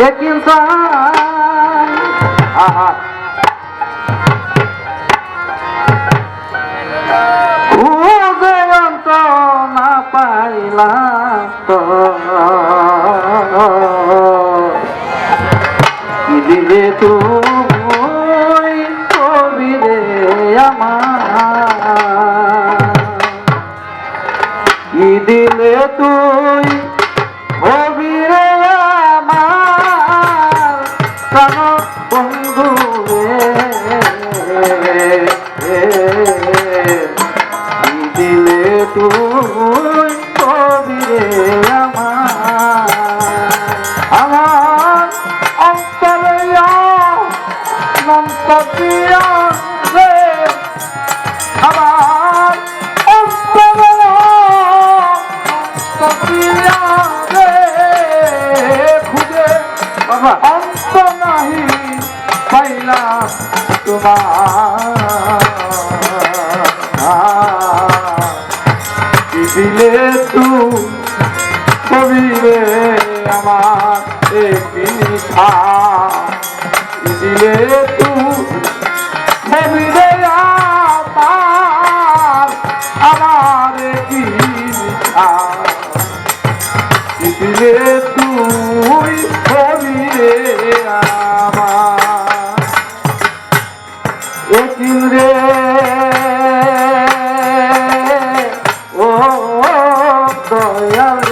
एक इंसान आहा খুঁজে অন্ত না পাইলাম তো কি দিলে তুই কবি রে আমার কি দিলে তুই আমার কি দিলে তুই কবিরে আমার। একিন রে? ও দয়াল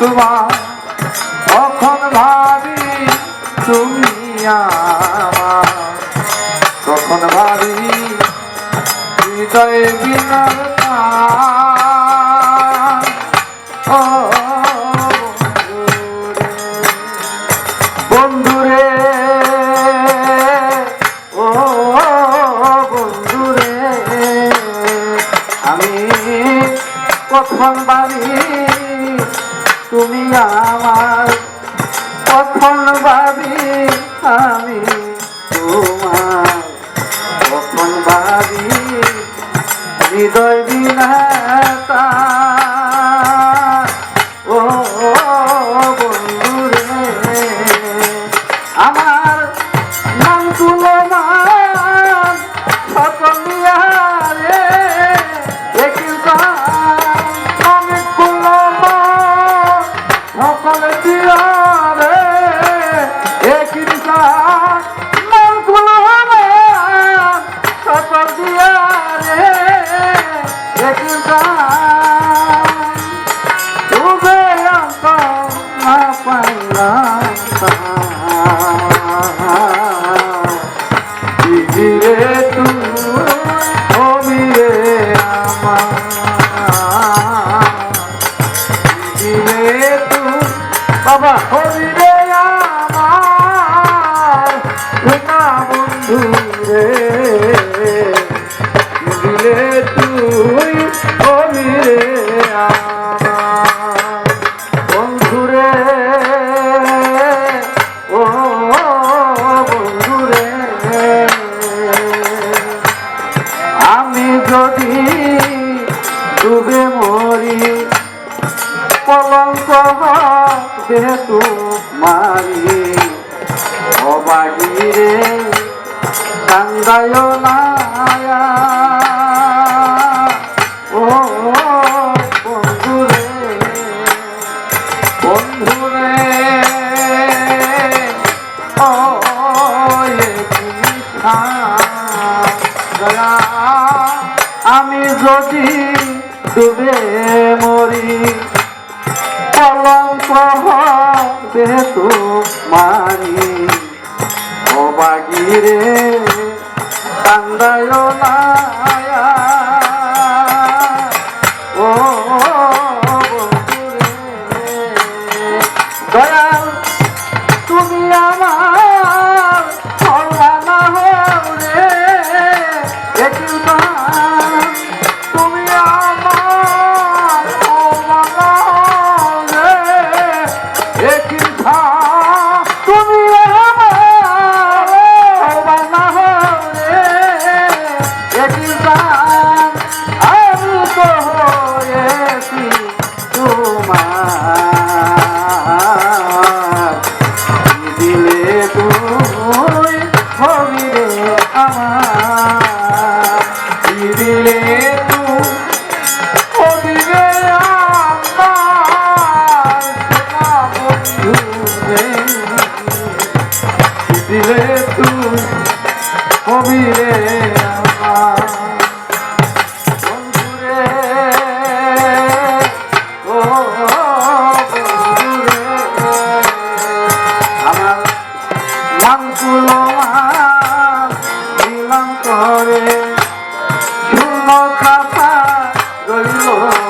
তোমার? কখন ভাবি তুমি আমার? কখন ভাবি হৃদয় বিনার কখন বাড়ি তুমি আমার প্রথম বাড়ি আমি তোমার প্রথম বাড়ি হৃদয় বিনাতা পাইলাম যদি ডুবে মরি কলঙ্ক যেহেতু মারি অবাগিরে কান্দায় নায়া মরি। কলঙ্ক যেহেতু মারি অবাগিরে কান্দায় নায়া Oh,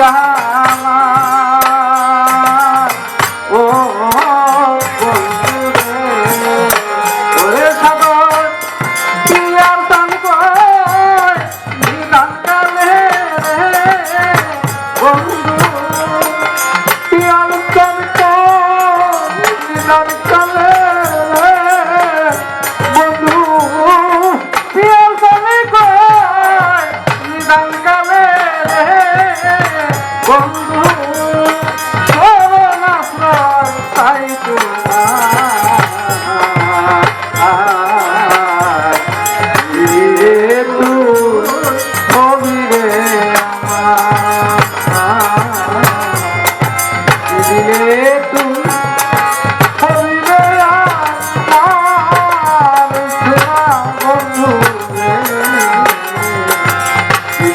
Jahan.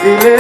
দিলে